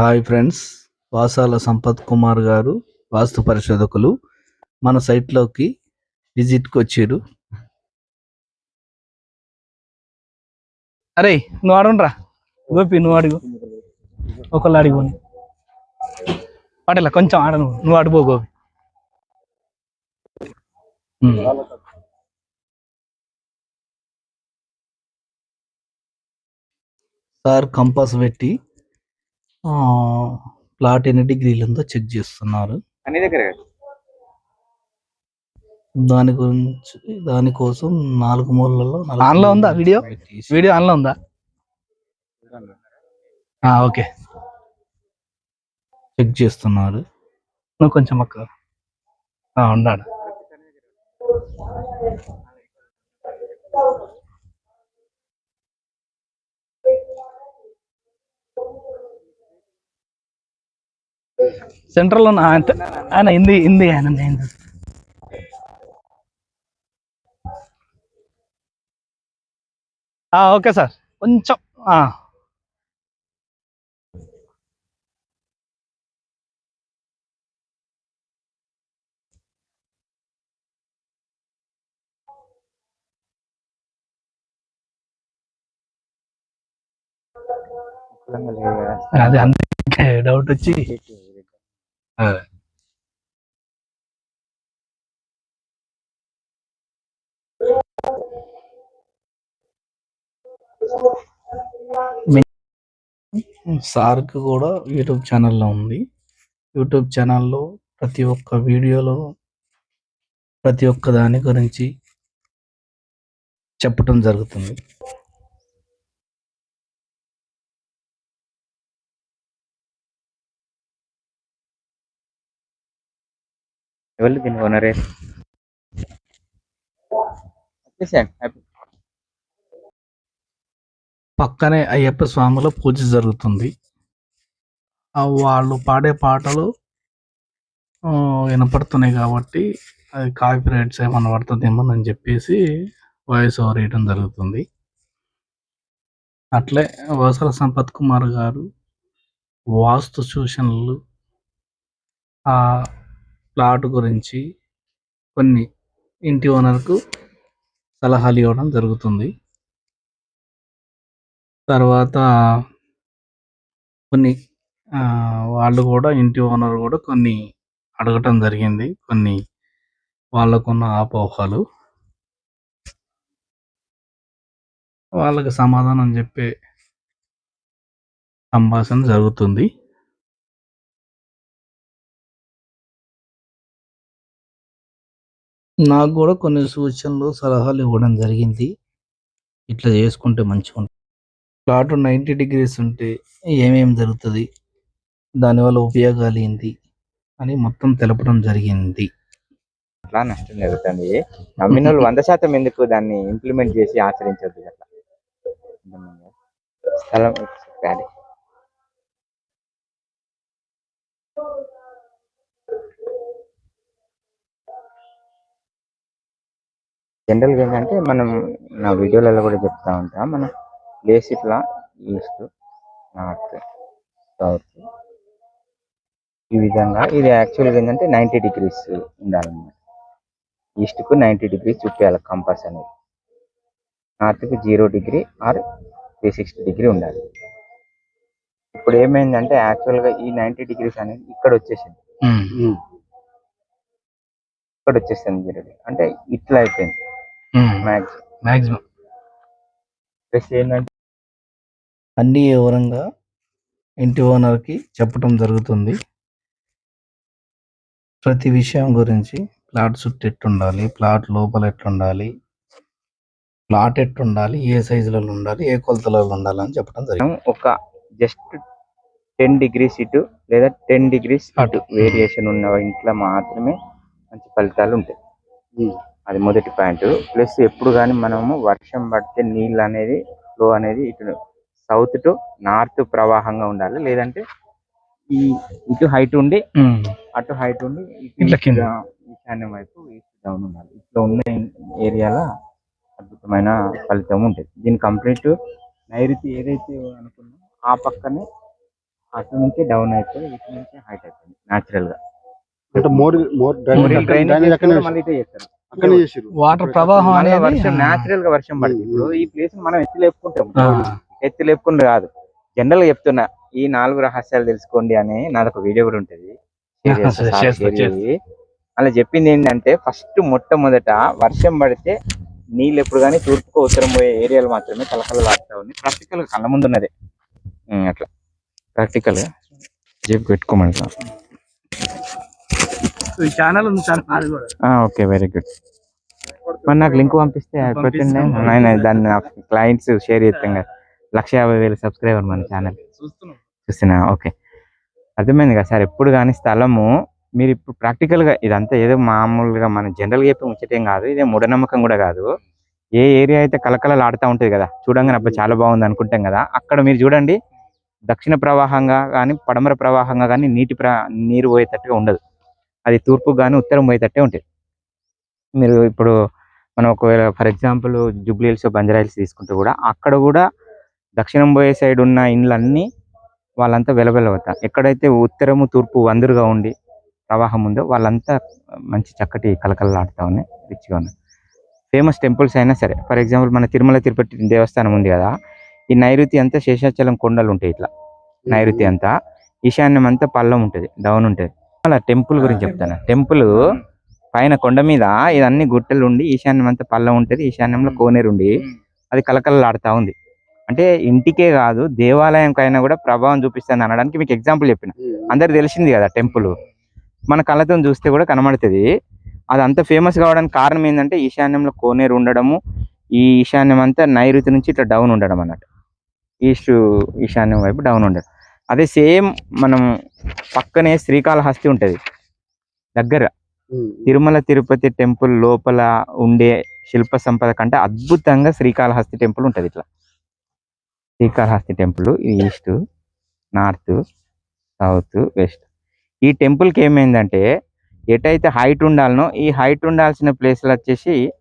Hi friends Vasala Sampath Kumar గారు వాస్తు పరిశోధకులు మన సైట్లోకి విజిట్కి వచ్చారు. అరే నువ్వు అడుగునరా గోపి నువ్వు అడుగు ఒకళ్ళు అడుగు పడలే కొంచెం ఆడ నువ్వు. నువ్వు అడుగు గోపి. సార్ కంపాస్ పెట్టి ప్లాట్ ఎన్ని డిగ్రీలు ఉందో చెక్ చేస్తున్నారు. అన్ని దగ్గర దాని గురించి దానికోసం నాలుగు మూలలో ఆన్లో ఉందా వీడియో? వీడియో ఆన్లో ఉందా? ఆ, ఓకే. చెక్ చేస్తున్నారు. నువ్వు కొంచెం అక్క. ఆ, సెంట్రల్ ఉన్న ఆయన హిందీ హిందీ ఆయన హిందీ ఓకే సార్. కొంచెం ఆ. అది అందుకే డౌట్ వచ్చి. సార్కి కూడా యూట్యూబ్ ఛానల్లో ఉంది. యూట్యూబ్ ఛానల్లో ప్రతి ఒక్క వీడియోలో ప్రతి ఒక్క దాని గురించి చెప్పటం జరుగుతుంది. ఎవరు దీని ఓనరే? పక్కనే అయ్యప్ప స్వాముల పూజ జరుగుతుంది. ఆ వాళ్ళు పాడే పాటలు ఆ, వినపడుతున్నాయి కాబట్టి అది కాపీ రైట్స్ ఏమన్నా పడుతుందేమో అని చెప్పేసి వాయిస్ ఓవర్ వేయడం జరుగుతుంది. అట్లే వసల సంపత్ కుమార్ గారు వాస్తు సూచనలు ఆ ప్లాట్ గురించి కొన్ని ఇంటి ఓనర్కు సలహాలు ఇవ్వడం జరుగుతుంది. తర్వాత కొన్ని వాళ్ళు కూడా ఇంటి ఓనర్ కూడా కొన్ని అడగటం జరిగింది. కొన్ని వాళ్ళకున్న అపోహలు. వాళ్ళకి సమాధానం చెప్పే సంభాషణ జరుగుతుంది. నాకు కూడా కొన్ని సూచనలు సలహాలు ఇవ్వడం జరిగింది. ఇట్లా చేసుకుంటే మంచిగా ఉంటుంది ప్లాట్ నైంటీ డిగ్రీస్ ఉంటే ఏమేమి జరుగుతుంది దానివల్ల ఉపయోగాలు ఏంటి అని మొత్తం తెలపడం జరిగింది. అట్లా నష్టం జరుగుతుంది నమ్మిన వాళ్ళు వంద శాతం ఎందుకు దాన్ని ఇంప్లిమెంట్ చేసి ఆచరించద్దు అట్లా? స్థలం జనరల్గా ఏంటంటే మనం నా వీడియోలలో కూడా చెప్తా ఉంటా మన ప్లేస్ ఇట్లా ఈస్ట్ నార్త్ సౌత్ ఈ విధంగా ఇది యాక్చువల్గా ఏంటంటే నైంటీ డిగ్రీస్ ఉండాలన్నమాట. ఈస్ట్కు నైంటీ డిగ్రీస్ చూపించాలి కంపాస్ అనేది. నార్త్కు zero degree or three sixty degree ఉండాలి. ఇప్పుడు ఏమైందంటే యాక్చువల్గా ఈ నైంటీ డిగ్రీస్ అనేది ఇక్కడ వచ్చేసింది. ఇక్కడ వచ్చేసింది జీరో అంటే ఇట్లా అయిపోయింది. మ్యాక్సిమం ప్లస్ ఏంటంటే అన్ని వివరంగా ఇంటి ఓనర్కి చెప్పటం జరుగుతుంది. ప్రతి విషయం గురించి ప్లాట్ చుట్టూ ఎట్టుండాలి ప్లాట్ లోపల ఎట్లుండాలి ప్లాట్ ఎట్టుండాలి ఏ సైజులలో ఉండాలి ఏ కొలతలలో ఉండాలి అని చెప్పడం జరిగింది. ఒక జస్ట్ టెన్ డిగ్రీస్ ఇటు లేదా టెన్ డిగ్రీస్ అటు. అటు. వేరియేషన్ ఉన్న ఇంట్లో మాత్రమే మంచి ఫలితాలు ఉంటాయి. అది మొదటి పాయింట్. ప్లస్ ఎప్పుడు కానీ మనము వర్షం పడితే నీళ్ళు అనేది ఫ్లో అనేది ఇటు సౌత్ టు నార్త్ ప్రవాహంగా ఉండాలి. లేదంటే ఈ ఇటు హైట్ ఉండి అటు హైట్ ఉండి ఇటు ఇట్లా కింద. ఈశాన్య- వైపు ఈస్ట్ డౌన్ ఉండాలి. ఇట్లా ఉన్న ఏరియాలో అద్భుతమైన ఫలితం ఉంటుంది. దీని కంప్లీట్ నైరుతి ఏదైతే అనుకున్నామో ఆ పక్కనే అటు నుంచి డౌన్ అయిపోయి ఇటు నుంచి హైట్ అయిపోయింది న్యాచురల్గా. అంటే మోర్ మోర్ డ్రైనేజ్ అక్కడనే చేసారు వాటర్ ప్రవాహం అనేది వర్షం న్యాచురల్గా వర్షం పడుతుంది. ఇప్పుడు ఈ ప్లేస్ మనం ఎత్తి లేపుకుంటాం. ఎత్తి లేపుకుంటూ కాదు. జనరల్గా చెప్తున్నా ఈ నాలుగు రహస్యాలు తెలుసుకోండి అని నాది ఒక వీడియో కూడా ఉంటది. అలా చెప్పింది ఏంటంటే ఫస్ట్ మొట్టమొదట వర్షం పడితే నీళ్ళు ఎప్పుడు కానీ తూర్పుకు ఉత్తరం పోయే ఏరియాలు మాత్రమే కలకలలాడుతూ ఉన్నాయి ప్రాక్టికల్గా కళ్ళ ముందు ఉన్నదే. అట్లా. ప్రాక్టికల్గా జేబు పెట్టుకోమంటా ఈ ఛానల్ ఉంది సార్ అది కూడా. ఓకే వెరీ గుడ్ మరి నాకు లింక్ పంపిస్తే పెట్టండి. ఆయన దాన్ని క్లయింట్స్ షేర్ చేస్తాం కదా. లక్ష యాభై వేలు సబ్స్క్రైబర్ మన ఛానల్ చూస్తున్నాం. చూస్తున్నా? ఓకే. అర్థమైంది కదా సార్ ఎప్పుడు కానీ స్థలము మీరు ఇప్పుడు ప్రాక్టికల్గా ఇదంతా ఏదో మామూలుగా మన జనరల్గా చెప్పి ముచ్చటేం కాదు ఇదే మూఢనమ్మకం కూడా కాదు. ఏ ఏరియా అయితే కలకలలు ఆడుతూ ఉంటుంది కదా చూడంగానే అబ్బా చాలా బాగుంది అనుకుంటాం కదా అక్కడ మీరు చూడండి దక్షిణ ప్రవాహంగా కానీ పడమర ప్రవాహంగా కానీ నీటి ప్ర నీరు పోయేటట్టుగా ఉండదు. అది తూర్పు కానీ ఉత్తరం పోయేటట్టే ఉంటుంది. మీరు ఇప్పుడు మనం ఒకవేళ ఫర్ ఎగ్జాంపుల్ జూబ్లీహిల్స్ బంజరాయిల్స్ హిల్స్ తీసుకుంటే కూడా అక్కడ కూడా దక్షిణం పోయే సైడ్ ఉన్న ఇండ్లన్నీ వాళ్ళంతా వెలవెలవుతారు ఎక్కడైతే ఉత్తరము తూర్పు వందురుగా ఉండి ప్రవాహం ఉందో వాళ్ళంతా మంచి చక్కటి కలకలలాడుతూ ఉన్నాయి రిచ్గా ఉన్నాయి. ఫేమస్ టెంపుల్స్ అయినా సరే ఫర్ ఎగ్జాంపుల్ మన తిరుమల తిరుపతి దేవస్థానం ఉంది కదా ఈ నైరుతి అంతా శేషాచలం కొండలు ఉంటాయి ఇట్లా. నైరుతి అంతా. ఈశాన్యం అంతా పల్లం ఉంటుంది డౌన్ ఉంటుంది. అలా టెంపుల్ గురించి చెప్తాను. టెంపుల్. పైన కొండ మీద ఇదన్నీ గుట్టలు ఉండి ఈశాన్యం అంతా పల్లం ఉంటుంది. ఈశాన్యంలో కోనేరు ఉండి అది కలకలలాడుతూ ఉంది. అంటే ఇంటికే కాదు దేవాలయంకైనా కూడా ప్రభావం చూపిస్తుంది అనడానికి మీకు ఎగ్జాంపుల్ చెప్పిన. అందరికి తెలిసింది కదా టెంపుల్. మన కళ్ళతో చూస్తే కూడా కనబడుతుంది. అది అంత ఫేమస్ కావడానికి కారణం ఏంటంటే ఈశాన్యంలో కోనేరు ఉండడము ఈ ఈశాన్యం అంతా నైరుతి నుంచి ఇట్లా డౌన్ ఉండడం అన్నట్టు. ఈస్ట్ ఈశాన్యం వైపు డౌన్ ఉండడం. అదే సేమ్ మనం పక్కనే శ్రీకాళహస్తి ఉంటుంది. దగ్గర. తిరుమల తిరుపతి టెంపుల్ లోపల ఉండే శిల్ప సంపద కంటే అద్భుతంగా శ్రీకాళహస్తి టెంపుల్ ఉంటుంది ఇట్లా. Srikalahasti temple east north south west. ఈ టెంపుల్కి ఏమైందంటే ఎటైతే హైట్ ఉండాలనో ఈ హైట్ ఉండాల్సిన ప్లేస్లో వచ్చేసి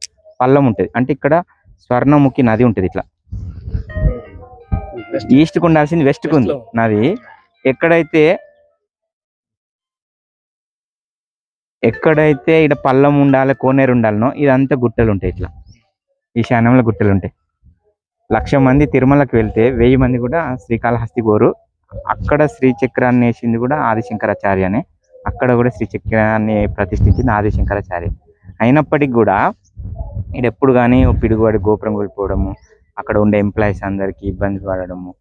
పల్లం ఉంటుంది. అంటే ఇక్కడ స్వర్ణముఖి నది ఉంటుంది ఇట్లా. ఈస్ట్కి ఉండాల్సింది వెస్ట్కి ఉంది నది. ఎక్కడైతే ఎక్కడైతే ఇక్కడ పల్లం ఉండాలి కోనేరు ఉండాలనో ఇదంతా గుట్టలు ఉంటాయి ఇట్లా. ఈశాన్యంలో గుట్టలు ఉంటాయి. లక్ష మంది తిరుమలకి వెళ్తే వెయ్యి మంది కూడా శ్రీకాళహస్తి పోరు. అక్కడ శ్రీచక్రాన్ని వేసింది కూడా ఆదిశంకరాచార్యనే. అక్కడ కూడా శ్రీచక్రాన్ని ప్రతిష్ఠించింది ఆదిశంకరాచార్య. అయినప్పటికీ కూడా ఇది ఎప్పుడు కానీ పిడుగుబడి గోపురం కోల్పోవడము అక్కడ ఉండే ఎంప్లాయీస్ అందరికి ఇబ్బంది పడడము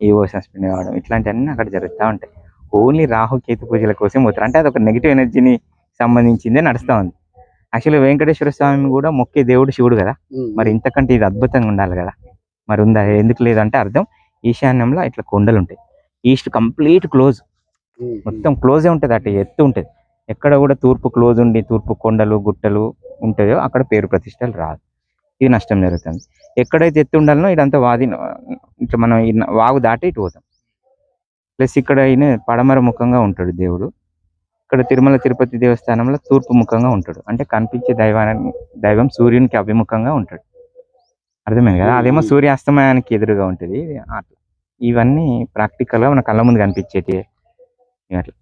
ఈవో సస్పెండ్ కావడం ఇట్లాంటివన్నీ అక్కడ జరుగుతూ ఉంటాయి. ఓన్లీ రాహు కేతు పూజల కోసం పోతారు. అంటే అది ఒక నెగిటివ్ ఎనర్జీని సంబంధించిందే నడుస్తూ ఉంది. యాక్చువల్లీ వెంకటేశ్వర స్వామి కూడా మొక్కే దేవుడు శివుడు కదా. మరి ఇంతకంటే ఇది అద్భుతంగా ఉండాలి కదా. మరి ఉందా? ఎందుకు లేదంటే అర్థం ఈశాన్యంలో ఇట్లా కొండలు ఉంటాయి. ఈస్ట్ కంప్లీట్ క్లోజ్ మొత్తం క్లోజే ఉంటుంది అటు ఎత్తు ఉంటుంది. ఎక్కడ కూడా తూర్పు క్లోజ్ ఉండి తూర్పు కొండలు గుట్టలు ఉంటాయో అక్కడ పేరు ప్రతిష్టలు రాదు. ఇది నష్టం జరుగుతుంది. ఎక్కడైతే ఎత్తు ఉండాలనో ఇదంతా వాది ఇట్లా మనం వాగు దాటి ఇటు పోతాం. ప్లస్ ఇక్కడ ఈయన పడమర ముఖంగా ఉంటాడు దేవుడు. ఇక్కడ తిరుమల తిరుపతి దేవస్థానంలో తూర్పు ముఖంగా ఉంటాడు. అంటే కనిపించే దైవాన్ని దైవం సూర్యునికి అభిముఖంగా ఉంటాడు. అర్థమైంది కదా? అదేమో సూర్యాస్తమయానికి ఎదురుగా ఉంటుంది. అట్లా. ఇవన్నీ ప్రాక్టికల్గా మన కళ్ళ ముందు కనిపించేటి అట్లా.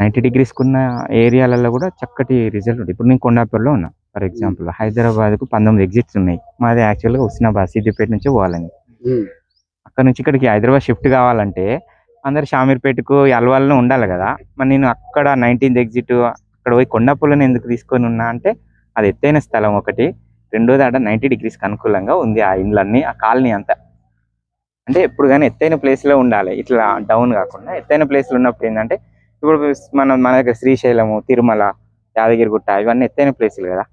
నైంటీ డిగ్రీస్ ఉన్న ఏరియాలలో కూడా చక్కటి రిజల్ట్ ఉంటుంది ఇప్పుడు నేను కొండాపూర్లో ఉన్నా ఫర్ ఎగ్జాంపుల్. హైదరాబాద్కు పంతొమ్మిది ఎగ్జిట్స్ ఉన్నాయి. మాది యాక్చువల్గా హుస్నాబాద్ సిద్దిపేట నుంచి పోవాలని అక్కడ నుంచి ఇక్కడికి హైదరాబాద్ షిఫ్ట్ కావాలంటే అందరు షామీర్పేటకు అల్వాల్లో ఉండాలి కదా. మరి నేను అక్కడ నైన్టీన్త్ ఎగ్జిట్ అక్కడ పోయి కొండపుల్లని ఎందుకు తీసుకొని ఉన్నా అంటే అది ఎత్తైన స్థలం ఒకటి. రెండోది ఆడ నైంటీ డిగ్రీస్కి అనుకూలంగా ఉంది ఆ ఇండ్లన్నీ ఆ కాలనీ అంతా. అంటే ఎప్పుడు కానీ ఎత్తైన ప్లేస్లో ఉండాలి. ఇట్లా డౌన్ కాకుండా ఎత్తైన ప్లేస్లో ఉన్నప్పుడు ఏంటంటే ఇప్పుడు మన మన దగ్గర శ్రీశైలము తిరుమల యాదగిరిగుట్ట ఇవన్నీ ఎత్తైన ప్లేసులు కదా.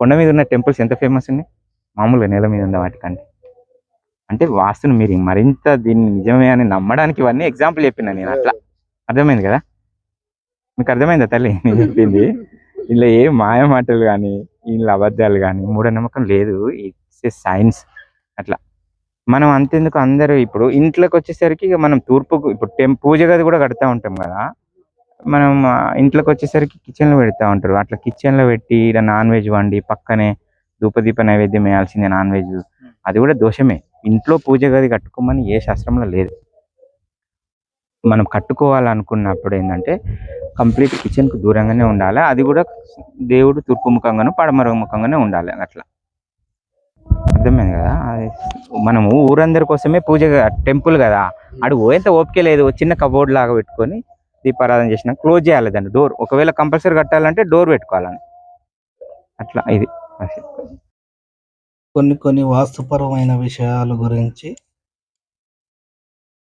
కొండ మీద ఉన్న టెంపుల్స్ ఎంత ఫేమస్ ఉన్నాయి? మామూలుగా నేల మీద ఉన్న వాటికంటే. అంటే వాస్తుని మీరు మరింత దీన్ని నిజమే అని నమ్మడానికి ఇవన్నీ ఎగ్జాంపుల్ చెప్పిన నేను అట్లా. అర్థమైంది కదా? మీకు అర్థమైందా తల్లి? నేను చెప్పింది. ఇలా ఏ మాయ మాటలు కానీ వీళ్ళ అబద్ధాలు కానీ మూఢనమ్మకం లేదు. ఇట్స్ ఏ సైన్స్ అట్లా. మనం అంతెందుకు అందరూ ఇప్పుడు ఇంట్లోకి వచ్చేసరికి ఇక మనం తూర్పుకు ఇప్పుడు టెం పూజ గది కూడా కడతా ఉంటాం కదా. మనం ఇంట్లోకి వచ్చేసరికి కిచెన్లో పెడతా ఉంటారు. అట్లా కిచెన్లో పెట్టి ఇలా నాన్ వెజ్ వండి పక్కనే ధూపదీప నైవేద్యం వేయాల్సిందే నాన్ వెజ్ అది కూడా దోషమే. ఇంట్లో పూజ గది కట్టుకోమని ఏ శాస్త్రంలో లేదు. మనం కట్టుకోవాలనుకున్నప్పుడు ఏంటంటే కంప్లీట్ కిచెన్కు దూరంగానే ఉండాలి? అది కూడా దేవుడు తూర్పు ముఖంగాను పడమర ముఖంగానే ఉండాలి అట్లా. అర్థమైంది కదా? అది మనము ఊరందరి కోసమే పూజ టెంపుల్ కదా? అడు ఎంత ఓపిక లేదు. చిన్న కబోర్డ్ లాగా పెట్టుకొని దీపారాధన చేసిన క్లోజ్ చేయాలి దాన్ని డోర్. ఒకవేళ కంపల్సరీ కట్టాలంటే డోర్ పెట్టుకోవాలని. అట్లా ఇది. కొన్ని కొన్ని వాస్తుపరమైన విషయాల గురించి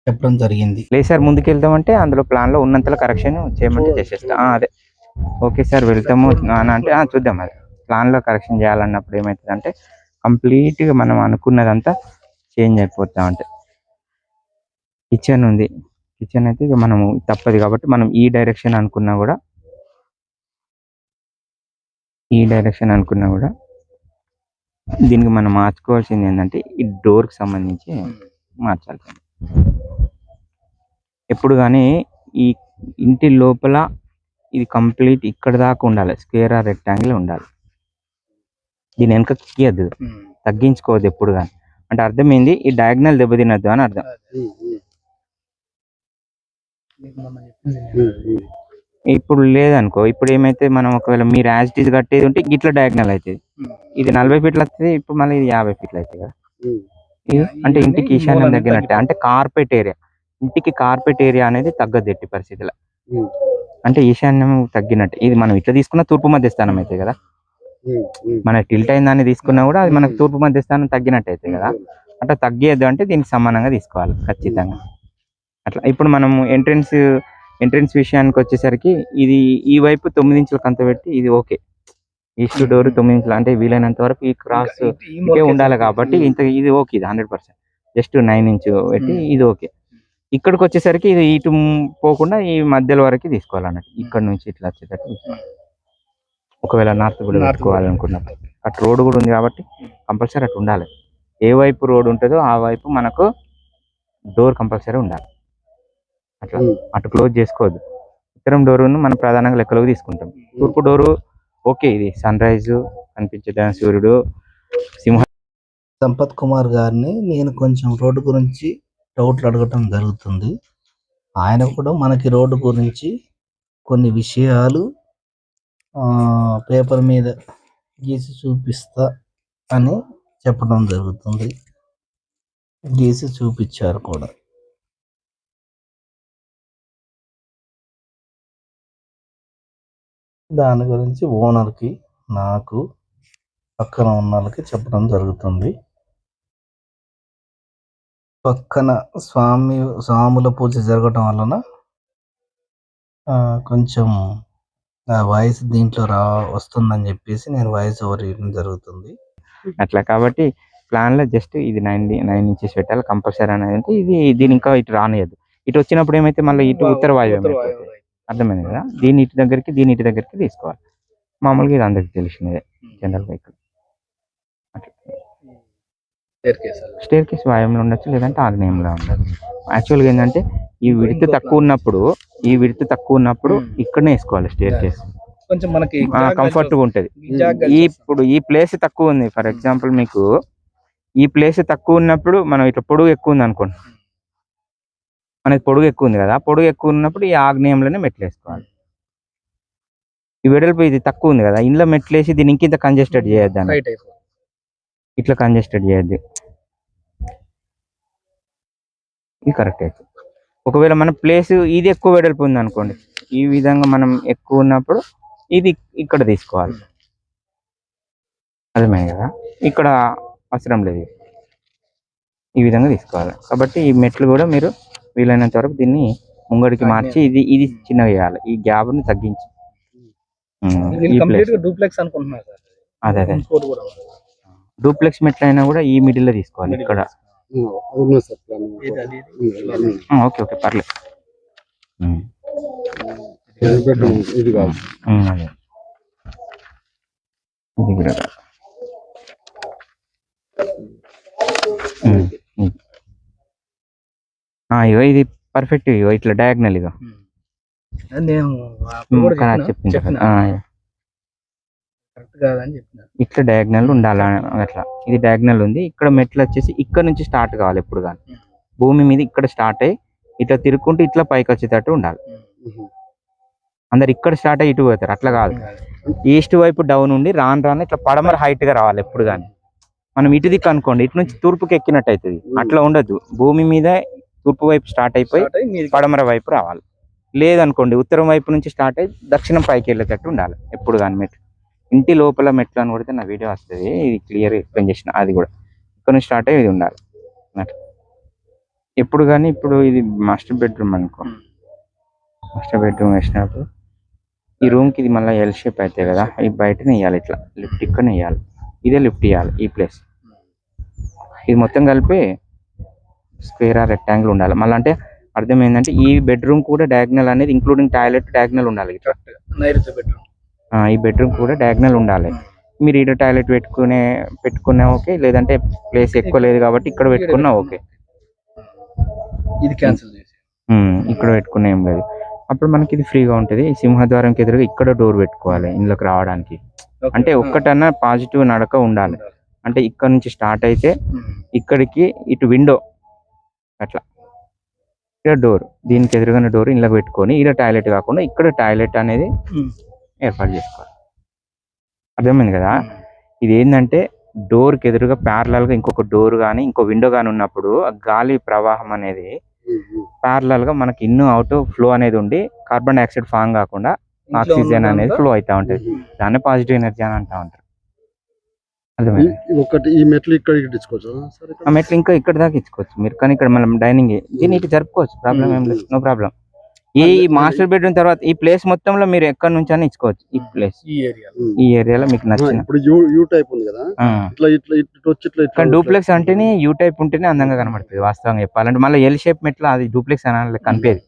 చెప్పడం జరిగింది. లేదు సార్ ముందుకు వెళ్తామంటే అందులో ప్లాన్లో ఉన్నంతలో కరెక్షన్ చేయమంటే చేసేస్తా. ఆ, అదే. ఓకే సార్ వెళ్తాము. అని అంటే "ఆ, చూద్దాం అది ప్లాన్లో కరెక్షన్ చేయాలన్నప్పుడు ఏమవుతుంది అంటే కంప్లీట్గా మనం అనుకున్నదంతా చేంజ్ అయిపోతా ఉంటాయి కిచెన్ ఉంది. కిచెన్ అయితే ఇక మనము తప్పదు కాబట్టి మనం ఈ డైరెక్షన్ అనుకున్నా కూడా ఈ డైరెక్షన్ అనుకున్నా కూడా దీనికి మనం మార్చుకోవాల్సింది ఏంటంటే ఈ డోర్కి సంబంధించి మార్చాలి ఎప్పుడు కానీ ఈ ఇంటి లోపల ఇది కంప్లీట్ ఇక్కడ దాకా ఉండాలి స్క్వేర్ ఆర్ రెక్టాంగిల్ ఉండాలి. దీని వెనక తీయద్దు తగ్గించుకోవద్దు ఎప్పుడు కానీ. అంటే అర్థమైంది? ఈ డయాగ్నల్ దెబ్బతినద్దు అని అర్థం. ఇప్పుడు లేదనుకో ఇప్పుడు ఏమైతే మనం ఒకవేళ మీరు యాజ్ ఇట్ కట్టేది ఉంటే ఇట్లా డయాగ్నల్ అవుతుంది. ఇది నలభై ఫీట్లు వస్తుంది ఇప్పుడు మళ్ళీ ఇది యాభై ఫీట్లు అవుతుంది కదా. అంటే ఇంటికి ఈశాన్యం తగ్గినట్టే అంటే కార్పెట్ ఏరియా. ఇంటికి కార్పెట్ ఏరియా అనేది తగ్గదు ఎట్టి పరిస్థితిలో అంటే ఈశాన్యం తగ్గినట్టు. ఇది మనం ఇట్లా తీసుకున్న తూర్పు మధ్య స్థానం అయితే కదా. మన టిల్ట్ అయిన దాన్ని తీసుకున్నా కూడా అది మనకు తూర్పు మధ్య స్థానం తగ్గినట్టు అయితే కదా. అట్లా తగ్గేది అంటే దీనికి సమానంగా తీసుకోవాలి ఖచ్చితంగా. అట్లా ఇప్పుడు మనం ఎంట్రన్స్ ఎంట్రన్స్ విషయానికి వచ్చేసరికి ఇది ఈ వైపు తొమ్మిది ఇంచుల కంత పెట్టి ఇది ఓకే. ఈస్ట్ డోర్ తొమ్మిది ఇంచులు అంటే వీలైనంత వరకు ఈ క్రాస్ ఇదే ఉండాలి కాబట్టి ఇంత ఇది ఓకే ఇది hundred percent just nine inch పెట్టి ఇది ఓకే ఇక్కడికి వచ్చేసరికి ఇది ఇటు పోకుండా ఈ మధ్యలో వరకు తీసుకోవాలన్నట్టు. ఇక్కడ నుంచి ఇట్లా వచ్చేటట్టు. ఒకవేళ నార్త్ కూడా పెట్టుకోవాలనుకున్నప్పుడు. అటు రోడ్ కూడా ఉంది కాబట్టి కంపల్సరీ అటు ఉండాలి. ఏ వైపు రోడ్ ఉంటుందో ఆ వైపు మనకు డోర్ కంపల్సరీ ఉండాలి. అట్లా. Hmm. అటు క్లోజ్ చేసుకోవద్దు. ఉత్తరం డోరును మనం ప్రధానంగా లెక్కలోకి తీసుకుంటాం. తూర్పు డోరు ఓకే ఇది సన్ రైజ్ కనిపించడం సూర్యుడు. సింహ సంపత్ కుమార్ గారిని నేను కొంచెం రోడ్డు గురించి డౌట్లు అడగటం జరుగుతుంది. ఆయన కూడా మనకి రోడ్డు గురించి కొన్ని విషయాలు ఆ, పేపర్ మీద గీసి చూపిస్తా అని చెప్పడం జరుగుతుంది. గీసి చూపించారు కూడా. దాని గురించి ఓనర్కి నాకు పక్కన ఉన్న వాళ్ళకి చెప్పడం జరుగుతుంది. పక్కన స్వామి స్వాముల పూజ జరగటం వలన ఆ, కొంచెం వాయిస్ దీంట్లో రా వస్తుందని చెప్పేసి నేను వాయిస్ ఓవర్ ఇవ్వడం జరుగుతుంది. అట్లా కాబట్టి ప్లాన్లో జస్ట్ ఇది నైన్ నైన్ ఇంచెస్ పెట్టాలి కంపల్సరీ అనేది. అంటే ఇది దీని ఇంకా ఇటు రానియద్దు ఇటు వచ్చినప్పుడు ఏమైతే మళ్ళీ ఇటు ఉత్తర అయిపోతుంది. అర్థమైంది కదా? దీని ఇటు దగ్గరికి దీని ఇటు దగ్గరికి తీసుకోవాలి. మామూలుగా ఇది అందరికి తెలిసినదే జనరల్ ఇక్కడ స్టేర్ కేస్ వాయువ్యంలో ఉండొచ్చు లేదంటే ఆగ్నేయంలో ఉండొచ్చు. యాక్చువల్గా ఏంటంటే ఈ విడత తక్కువ ఉన్నప్పుడు ఈ విడత తక్కువ ఉన్నప్పుడు ఇక్కడనే వేసుకోవాలి స్టేర్ కేస్. కొంచెం మనకి కంఫర్ట్గా ఉంటది. ఈ ఇప్పుడు ఈ ప్లేస్ తక్కువ ఉంది. ఫర్ ఎగ్జాంపుల్ మీకు ఈ ప్లేస్ తక్కువ ఉన్నప్పుడు మనం ఇట్లా పొడుగు ఎక్కువ ఉంది అనుకోండి మనకి పొడుగు ఎక్కువ ఉంది కదా పొడుగు ఎక్కువ ఉన్నప్పుడు ఈ ఆగ్నేయంలోనే మెట్లు వేసుకోవాలి. ఈ వెడల్పు ఇది తక్కువ ఉంది కదా ఇంట్లో మెట్లు వేసి దీన్ని ఇంకింత కంజెస్టెడ్ చేయొద్దు ఇట్లా కంజెస్టెడ్ చేయొద్దు. ఇది కరెక్ట్ అయితే. ఒకవేళ మన ప్లేస్ ఇది ఎక్కువ వెడల్పు ఉంది అనుకోండి ఈ విధంగా మనం ఎక్కువ ఉన్నప్పుడు ఇది ఇక్కడ తీసుకోవాలి. అర్థమైంది కదా. ఇక్కడ అవసరం లేదు. ఈ విధంగా తీసుకోవాలి. కాబట్టి ఈ మెట్లు కూడా మీరు వీలైనంత వరకు దీన్ని ముంగడికి మార్చి ఇది ఇది చిన్నగా చేయాలి. ఈ గ్యాప్ని తగ్గించి డూప్లెక్స్ అనుకుంటున్నా సార్. అదే అదే. డూప్లెక్స్ మెట్లు అయినా కూడా ఈ మిడిల్లో తీసుకోవాలి. ఇక్కడ ఓకే ఓకే పర్లేదు. ఉమ్, ఇది కాదు. కూడా కాదు. ఇగో ఇది పర్ఫెక్ట్ ఇగో ఇట్లా డయాగ్నల్ ఇగో. ఇట్లా డయాగ్నల్ ఉండాలి అట్లా. ఇది డయాగ్నల్ ఉంది ఇక్కడ మెట్లు వచ్చేసి ఇక్కడ నుంచి స్టార్ట్ కావాలి ఎప్పుడు కానీ భూమి మీద ఇక్కడ స్టార్ట్ అయ్యి ఇట్లా తిరుక్కుంటూ ఇట్లా పైకి వచ్చేటట్టు ఉండాలి. అందరు ఇక్కడ స్టార్ట్ అయ్యి ఇటు పోతారు అట్లా కాదు. ఈస్ట్ వైపు డౌన్ ఉండి రాను రాను ఇట్లా పడమర హైట్గా రావాలి ఎప్పుడు కానీ మనం ఇటు దిక్కు అనుకోండి ఇటు నుంచి తూర్పుకి ఎక్కినట్టు అవుతుంది అట్లా ఉండదు భూమి మీద తూర్పు వైపు స్టార్ట్ అయిపోయి పడమర వైపు రావాలి. లేదనుకోండి ఉత్తరం వైపు నుంచి స్టార్ట్ అయ్యి దక్షిణం పైకి వెళ్ళేటట్టు ఉండాలి ఎప్పుడు కానీ మెట్లు. ఇంటి లోపల మెట్లు అని కొడితే నా వీడియో వస్తుంది ఇది క్లియర్ ఎక్స్ప్లెయిన్ చేసిన అది కూడా. ఇక్కడ నుంచి స్టార్ట్ అయ్యి ఇది ఉండాలి. అట్లా. ఎప్పుడు కానీ ఇప్పుడు ఇది మాస్టర్ బెడ్రూమ్ అనుకో. మాస్టర్ బెడ్రూమ్ వేసినప్పుడు ఈ రూమ్కి ఇది మళ్ళీ ఎల్ షేప్ అవుతాయి కదా ఈ బయటనే ఇవ్వాలి ఇట్లా. లిఫ్ట్ ఇక్కడ ఇవ్వాలి ఇదే లిఫ్ట్ ఇవ్వాలి ఈ ప్లేస్ ఇది మొత్తం కలిపి స్క్వేర్ ఆ రెక్టాంగిల్ ఉండాలి. మళ్ళీ అంటే అర్థం ఏంటంటే ఈ బెడ్రూమ్ కూడా డయాగ్నల్ అనేది ఇంక్లూడింగ్ టాయిలెట్ డయాగ్నల్ ఉండాలి నైరుతి బెడ్రూమ్. ఆ, ఈ బెడ్రూమ్ కూడా డయాగ్నల్ ఉండాలి. మీరు ఈడ టాయిలెట్ పెట్టుకునే పెట్టుకున్నా ఓకే లేదంటే ప్లేస్ ఎక్కువ లేదు కాబట్టి ఇక్కడ పెట్టుకున్నా ఓకే. ఇది క్యాన్సిల్ చేసి ఇక్కడ పెట్టుకున్నా ఏం లేదు. అప్పుడు మనకి ఇది ఫ్రీగా ఉంటుంది. సింహద్వారంకి ఎదురుగా ఇక్కడ డోర్ పెట్టుకోవాలి ఇంట్లోకి రావడానికి. అంటే ఒక్కటన్నా పాజిటివ్ నడక ఉండాలి. అంటే ఇక్కడ నుంచి స్టార్ట్ అయితే ఇక్కడికి ఇటు విండో అట్లా. ఇక్కడ డోర్ దీనికి ఎదురుగానే డోర్ ఇంట్లోకి పెట్టుకొని ఇక్కడ టాయిలెట్ కాకుండా ఇక్కడ టాయిలెట్ అనేది ఏర్పాటు చేసుకోవాలి. అర్థమైంది కదా? ఇది ఏంటంటే డోర్కి ఎదురుగా ప్యారలల్గా ఇంకొక డోర్ గానీ ఇంకో విండో గానీ ఉన్నప్పుడు ఆ గాలి ప్రవాహం అనేది గా మనకి ఇన్ అవుట్ ఫ్లో అనేది ఉండి కార్బన్ డైఆక్సైడ్ ఫామ్ కాకుండా ఆక్సిజన్ అనేది ఫ్లో అవుతా ఉంటది. దాన్ని పాజిటివ్ ఎనర్జీ అని అంటా ఉంటారు. ఒకటి ఈ మెట్లు ఇక్కడ ఇక్కడ ఇచ్చుకోవచ్చు సరే ఆ మెట్లు ఇంకా ఇక్కడ దాకా ఇచ్చుకోవచ్చు మీరు కానీ ఇక్కడ మనం డైనింగ్ దీన్ని ఇటు జరుపుకోవచ్చు ప్రాబ్లం ఏం లేదు నో ప్రాబ్లం. ఈ మాస్టర్ బెడ్రూమ్ తర్వాత ఈ ప్లేస్ మొత్తంలో మీరు ఎక్కడి నుంచి అని ఇచ్చుకోవచ్చు ఈ ప్లేస్. ఈ ఏరియా ఈ ఏరియాలో మీకు నచ్చిన. ఇప్పుడు యూ యూ టైప్ ఉంది కదా. ఇట్లా ఇట్లా ఇట్లా వచ్చి ఇట్లా కానీ డూప్లెక్స్ అంటేనే యూ టైప్ ఉంటేనే అందంగా కనబడుతుంది వాస్తవంగా చెప్పాలంటే. మళ్ళీ ఎల్ షేప్ మెట్ల అది డూప్లెక్స్ అనాలి కనిపించేది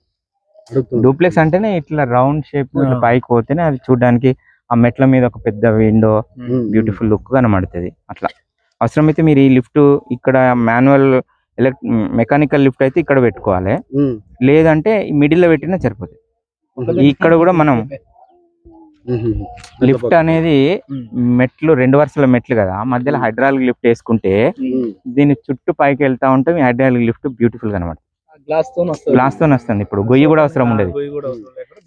అడుగుతున్నా. డూప్లెక్స్ అంటేనే ఇట్లా రౌండ్ షేప్. పైకి పోతేనే అది చూడడానికి ఆ మెట్ల మీద ఒక పెద్ద విండో. బ్యూటిఫుల్ లుక్ కనబడుతుంది. అట్లా. అవసరమైతే మీరు ఈ లిఫ్ట్ ఇక్కడ మాన్యువల్ ఎలక్ట్ మెకానికల్ లిఫ్ట్ అయితే ఇక్కడ పెట్టుకోవాలి. ఉమ్. లేదంటే మిడిల్లో పెట్టినా సరిపోతుంది. ఇక్కడ కూడా మనం ఉహు. లిఫ్ట్ అనేది మెట్లు రెండు వరుసల మెట్లు కదా. మధ్యలో హైడ్రాలిక్ లిఫ్ట్ వేసుకుంటే. దీని చుట్టూ పైకి వెళ్తా ఉంటే మీ హైడ్రాలిక్ లిఫ్ట్ బ్యూటిఫుల్ కనబడుతుంది. గ్లాస్తో వస్తుంది. గ్లాస్తో వస్తుంది. ఇప్పుడు గొయ్యి కూడా అవసరం ఉండదు.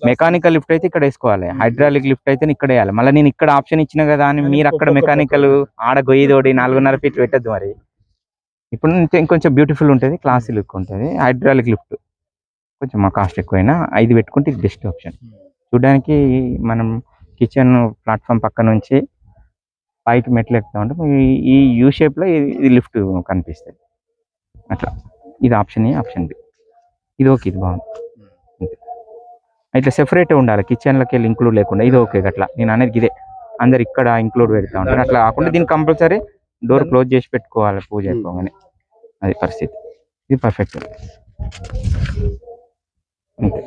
మెకానికల్ లిఫ్ట్ అయితే ఇక్కడ వేసుకోవాలి హైడ్రాలిక్ లిఫ్ట్ అయితే ఇక్కడ వేయాలి మళ్ళీ నేను ఇక్కడ ఆప్షన్ ఇచ్చిన కదా అని మీరు అక్కడ మెకానికల్ ఆడ గొయ్యి తోడి నాలుగున్నర ఫీట్ పెట్టద్దు మరి. ఇప్పుడు ఇంకొ- ఇంకొంచెం బ్యూటిఫుల్ ఉంటుంది క్లాసీ లుక్ ఉంటుంది. హైడ్రాలిక్ లిఫ్ట్ కొంచెం మా కాస్ట్ ఎక్కువైనా ఐదు పెట్టుకుంటే ఇది బెస్ట్ ఆప్షన్ చూడడానికి మనం కిచెన్ ప్లాట్ఫామ్ పక్క నుంచి పైకి మెట్లు ఎక్కుతా ఉంటే ఈ- యూ షేప్లో ఇది- లిఫ్ట్ కనిపిస్తుంది. అట్లా. ఇది ఆప్షన్ ఏ ఆప్షన్ బి ఇది ఓకే ఇది బాగుంది. ఇట్లా సెపరేట్ ఉండాలి. కిచెన్లోకి వెళ్ళి ఇంక్లూడ్ లేకుండా. ఇది ఓకే అట్లా నేను అనేది ఇదే. అందరు ఇక్కడ ఇంక్లూడ్ పెడతా ఉంటారు. అట్లా కాకుండా దీన్ని కంపల్సరీ డోర్ క్లోజ్ చేసి పెట్టుకోవాలి పూజ అయిపోగానే. అది పరిస్థితి. ఇది పర్ఫెక్ట్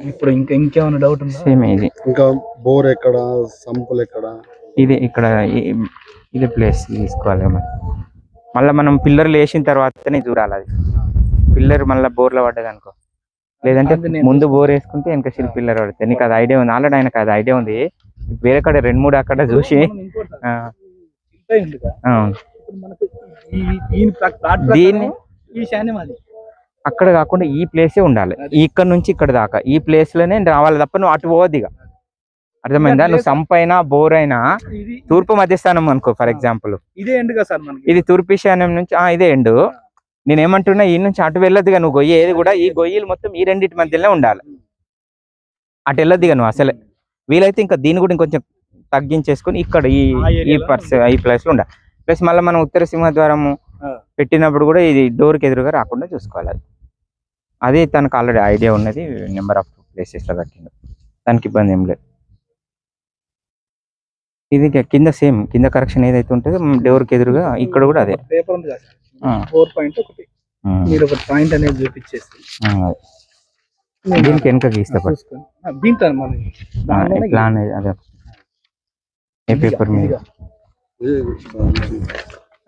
ఇప్పుడు ఇంకా ఇంకేమైనా డౌట్ ఉందా? సేమ్ ఇది. ఇంకా బోర్ ఎక్కడ? సంపులు ఎక్కడ? ఇది ఇక్కడ ఇది ప్లేస్ తీసుకోవాలి మరి. మళ్ళీ మనం పిల్లర్లు వేసిన తర్వాతనే చూడాలి అది. పిల్లర్ మళ్ళీ బోర్లో పడ్డది అనుకో లేదంటే ముందు బోర్ వేసుకుంటే వెనక సిల్ పిల్లర్ పడుతుంది నీకు అది ఐడియా ఉంది. ఆల్రెడీ ఆయనకు అది ఐడియా ఉంది. వేరే కాడ రెండు మూడు అక్కడ చూసి. దీన్ని అక్కడ కాకుండా ఈ ప్లేసే ఉండాలి. ఇక్కడ నుంచి ఇక్కడ దాకా. ఈ ప్లేస్లోనే రావాలి తప్ప నువ్వు అటు పోవద్దు ఇక. అర్థమైందా? నువ్వు సంపైనా బోర్ అయినా తూర్పు మధ్యస్థానం అనుకో ఫర్ ఎగ్జాంపుల్ ఇదే ఎండ్ కదా సార్ ఇది తూర్పు ఈశాన్యం నుంచి ఆ ఇదే ఎండు. నేను ఏమంటున్నా ఈ నుంచి అటు వెళ్ళొద్దుగా నువ్వు గొయ్యి ఏది కూడా ఈ గొయ్యిలు మొత్తం ఈ రెండింటి మధ్యలో ఉండాలి. అటు వెళ్ళొద్దుగా నువ్వు అసలే. వీలైతే ఇంకా దీన్ని కూడా ఇంకొంచెం తగ్గించేసుకొని ఇక్కడ ఈ ఈ పర్స్ ఈ ప్లేస్లో ఉండాలి. ప్లస్ మళ్ళీ మనం ఉత్తర సింహద్వారము. పెట్టినప్పుడు కూడా ఇది డోర్కి ఎదురుగా రాకుండా చూసుకోవాలి. అది అది తనకు ఆల్రెడీ ఐడియా ఉన్నది నెంబర్ ఆఫ్ ప్లేసెస్లో కట్టిండు దానికి ఇబ్బంది ఏం లేదు. ఇది కింద సేమ్ కింద కరెక్షన్ ఏదైతే ఉంటుందో డోర్కి ఎదురుగా ఇక్కడ కూడా అదే. పేపర్ ఉంది కదా ఆ. ఫోర్ పాయింట్ ఒకటి. మీరు ఒక పాయింట్ అనేది చూపించేసి. దీనికి వెనక గీస్తా పట్టు. చూసుకొని. ఆ, దీంట్లో మన ఆ, దాంట్లోనే ఎట్లా అనేది అదే. ఏ పేపర్ మీద? ఇదిగా.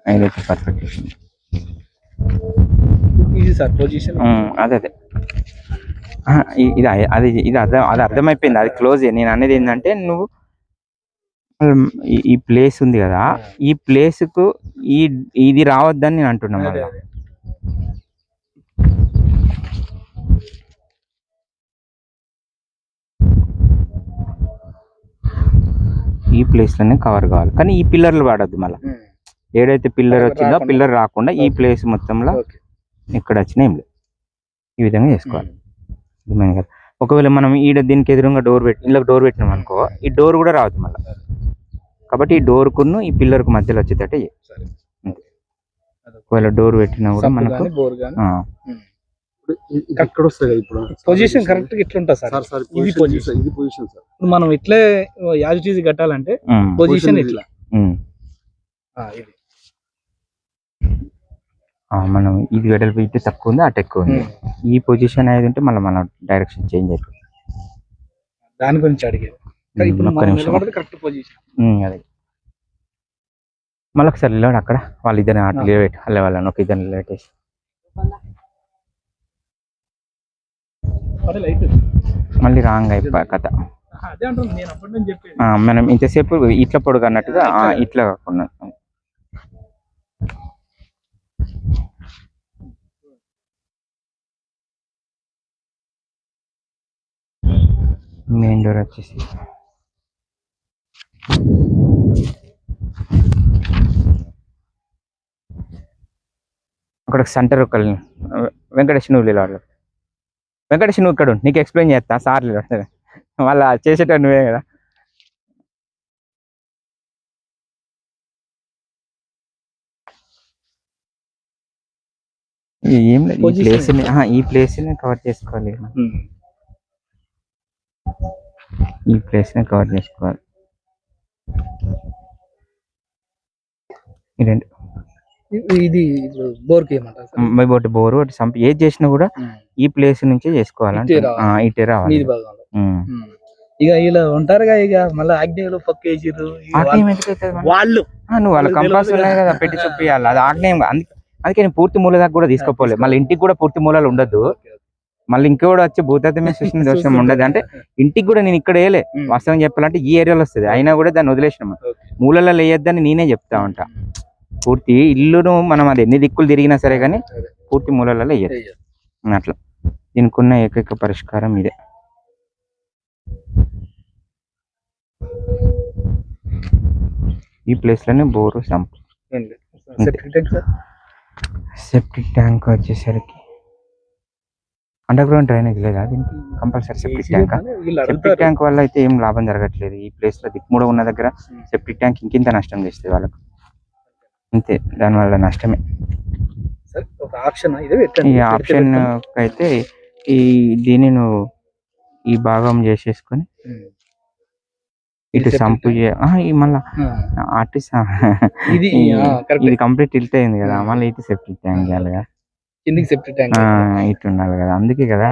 ఇదైతే పర్ఫెక్ట్ ఇది సార్ పొజిషన్ అదే అదే. ఇది అది ఇది అర్థం అది అర్థమైపోయింది. అది క్లోజ్ నేను అనేది ఏంటంటే నువ్వు ఈ ప్లేస్ ఉంది కదా ఈ ప్లేస్కు ఈ ఇది రావద్దని నేను అంటున్నా ఈ ప్లేస్లోనే కవర్ కావాలి. కానీ ఈ పిల్లర్లు వాడద్దు మళ్ళీ. ఏడైతే పిల్లర్ వచ్చిందో పిల్లర్ రాకుండా ఈ ప్లేస్ మొత్తంలో ఇక్కడ వచ్చినా ఏం లేదు. ఈ విధంగా చేసుకోవాలి. ఒకవేళ మనం ఈడ దీనికి ఎదురుగా డోర్ పెట్టి ఇలా డోర్ పెట్టినాం అనుకో ఈ డోర్ కూడా రావద్దు మళ్ళీ. కాబట్టి ఈ డోర్ కును ఈ పిల్లర్కు మధ్యలో వచ్చేటట్టే. ఒకవేళ డోర్ పెట్టినా కూడా మనకు ఇప్పుడు పొజిషన్ కరెక్ట్. గా ఇట్లా ఉంటుంది సార్. సార్ సార్ ఇది ఇది position. పొజిషన్ ఇది పొజిషన్ సార్. ఇప్పుడు మనం ఇట్లే యాజిటీజ్ కట్టాలంటే పొజిషన్ Position ఇట్లా. ఇది. మనం ఇది వెడల్పు అయితే తక్కువ ఉంది అటు ఎక్కువ ఉంది ఈ పొజిషన్ అనేది ఉంటే మళ్ళీ మన డైరెక్షన్ చేంజ్ అయిపోతుంది. దాని గురించి అడిగేది ఒక్క నిమిషం. ఉమ్, అదే. మళ్ళీ ఒకసారి నిలబడి అక్కడ వాళ్ళిద్దరిని అటు నిలబెట్టి అల్లే వాళ్ళని ఒక ఇద్దరు నిలబెట్టేసి. అదే లైట్. మళ్ళీ రాంగ్ అయిపోయి కథ. మనం ఇంతసేపు ఇట్లా పొడుగు అన్నట్టుగా ఇట్లా కాకుండా. మెయిన్ డోర్ వచ్చేసి అక్కడ సెంటర్ ఒక వెంకటేష్ నువ్వు నిలబడలేదు వెంకటేష్ నువ్వు ఇక్కడ. నీకు ఎక్స్ప్లెయిన్ చేస్తా సార్ నిలబడలేదు మళ్ళా చేసేట నువ్వే కదా ఏం లేదు ఈ Position. ప్లేస్ ఈ ప్లేస్ని కవర్ చేసుకోవాలి ఈ ప్లేస్ని కవర్ చేసుకోవాలి. రెండు ఇది బోర్కి ఏమంటారు ఒకటి బోరు ఒకటి సంప ఏది చేసినా కూడా ఈ ప్లేస్ నుంచే చేసుకోవాలంటే ఇటే రావాలి. ఇక ఇలా ఉంటారుగా ఇక మళ్ళీ ఆగ్నేయులు పక్క వాళ్ళు- నువ్వు వాళ్ళ కంపాస్ ఉన్నాయి కదా. పెట్టి చూపియాలి. అది ఆగ్నేయం అందుకే అందుకే నేను పూర్తి మూల దాకా కూడా తీసుకోపోలేదు మళ్ళీ ఇంటికి కూడా పూర్తి మూలాలు ఉండదు మళ్ళీ ఇంకోటి వచ్చి భూతత్వమే సృష్టి దోషం ఉండదు. అంటే ఇంటికి కూడా నేను ఇక్కడ వేయలే. వాస్తవం చెప్పాలంటే ఈ ఏరియాలో వస్తుంది. అయినా కూడా దాన్ని వదిలేసినాం. మూలలో వేయొద్దని నేనే చెప్తా ఉంటా. పూర్తి ఇల్లును మనం అది ఎన్ని దిక్కులు తిరిగినా సరే కానీ. పూర్తి మూలలో వేయదు. అట్లా. దీనికి ఉన్న ఏకైక పరిష్కారం ఇదే. ఈ ప్లేస్లోనే బోరు సంప్. సెప్టిక్ ట్యాంక్ వచ్చేసరికి అండర్ గ్రౌండ్ డ్రైనేజ్ లేదా దీనికి compulsory septic tank septic tank వల్ల అయితే ఏం లాభం జరగట్లేదు. ఈ ప్లేస్లో దిక్కుమూడ ఉన్న దగ్గర సెప్టిక్ ట్యాంక్ ఇంకింత నష్టం చేస్తుంది వాళ్ళకు. అంతే. దానివల్ల నష్టమే. ఆప్షన్ ఇదే పెట్టండి. ఈ ఆప్షన్. అయితే ఈ దీన్ని నువ్వు ఈ భాగం చేసేసుకొని ఉమ్. ఇటు సంపు ఈ మళ్ళా ఆ. ఆర్టిస్ట్ ఇది కంప్లీట్ ఇల్ట్ అయింది కదా. మళ్ళీ ఇటు సెప్టిక్ ట్యాంక్ చేయాలి కదా. కిందికి సెప్టిక్ ట్యాంక్ ఆ, ఇటు ఉండాలి కదా అందుకే కదా.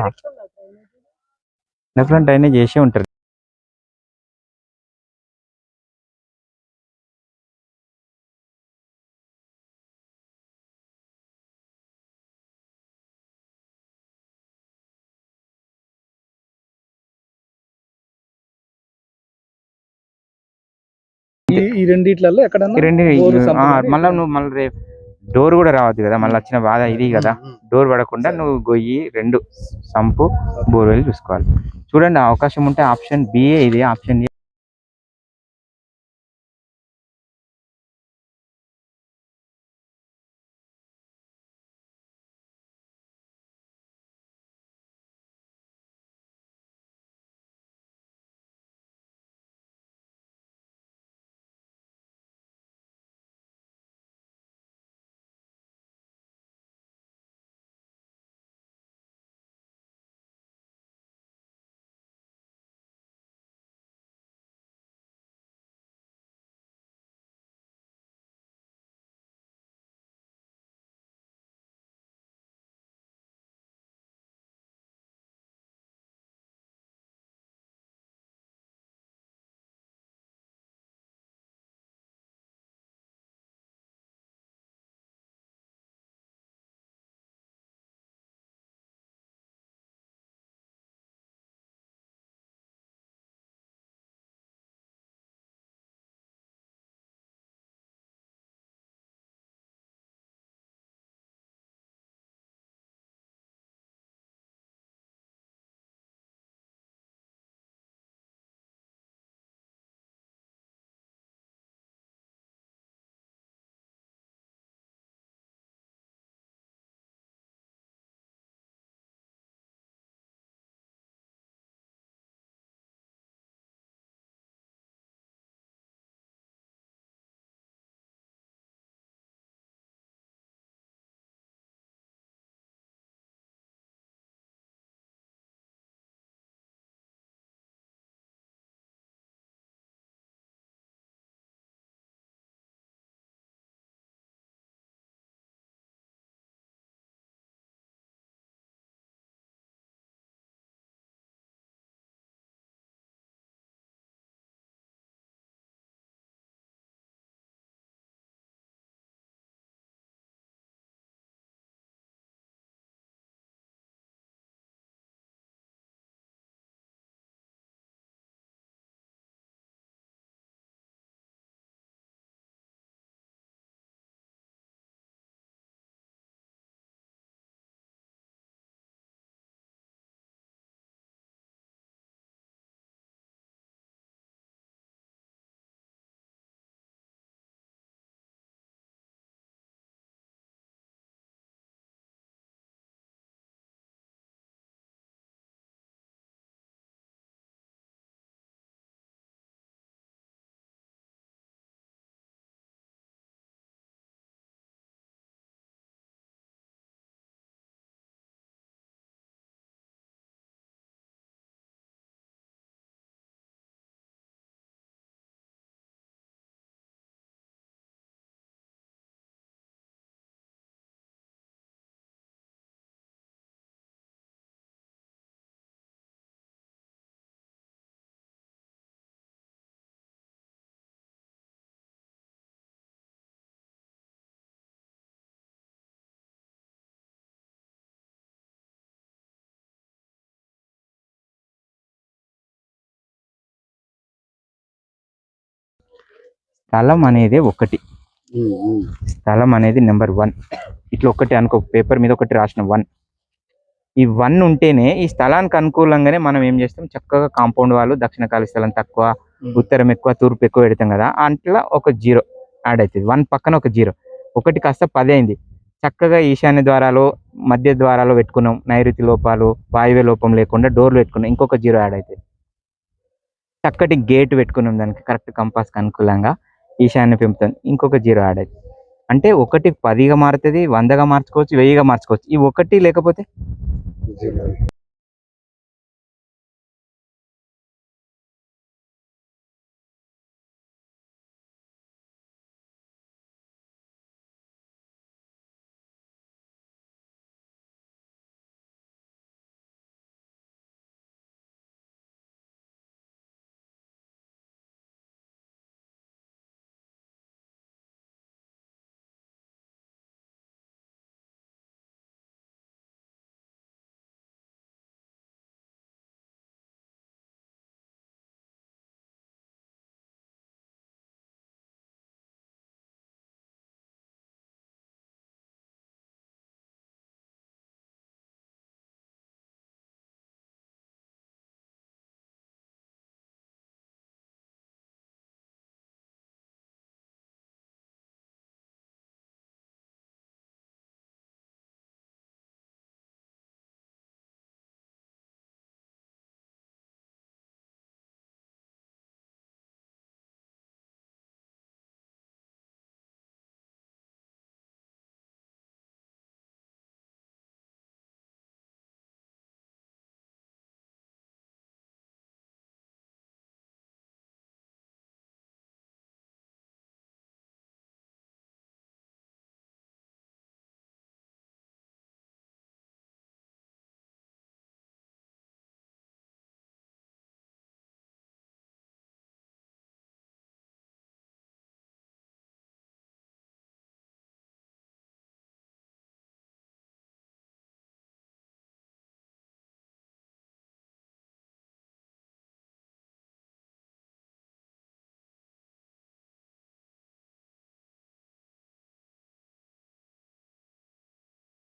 లెఫ్ట్ డ్రైనేజ్ చేసే ఉంటారు. ఈ రెండిట్లలో ఎక్కడన్నా రెండు మళ్ళా నువ్వు మళ్ళీ రేపు డోర్ కూడా రావద్దు కదా మళ్ళీ వచ్చిన బాధ ఇది కదా. డోర్ పడకుండా నువ్వు గొయ్యి రెండు సంపు బోర్వెల్ చూసుకోవాలి. చూడండి అవకాశం ఉంటే ఆప్షన్ బిఏ ఇది ఆప్షన్ స్థలం అనేది ఒకటి. స్థలం అనేది నెంబర్ వన్. ఇట్లా ఒకటి అనుకో పేపర్ మీద ఒకటి రాసిన వన్. ఈ వన్ ఉంటేనే ఈ స్థలానికి అనుకూలంగానే మనం ఏం చేస్తాం? చక్కగా కాంపౌండ్ వాళ్ళు దక్షిణ కాలి స్థలం తక్కువ ఉత్తరం ఎక్కువ తూర్పు ఎక్కువ పెడతాం కదా. అట్లా ఒక జీరో యాడ్ అవుతుంది. వన్ పక్కన ఒక జీరో. ఒకటి కాస్త పది అయింది. చక్కగా ఈశాన్య ద్వారాలు మధ్య ద్వారాలు పెట్టుకున్నాం. నైరుతి లోపాలు వాయువ్య లోపం లేకుండా డోర్లు పెట్టుకున్నాం. ఇంకొక జీరో యాడ్ అవుతుంది. చక్కటి గేట్ పెట్టుకున్నాం దానికి. కరెక్ట్ కంపాస్కి అనుకూలంగా. ఈశాన్య పెంపుతాను. ఇంకొక జీరో యాడ్ అవుతుంది అంటే ఒకటి పదిగా మారుతుంది వందగా మార్చుకోవచ్చు వెయ్యిగా మార్చుకోవచ్చు. ఈ ఒకటి లేకపోతే?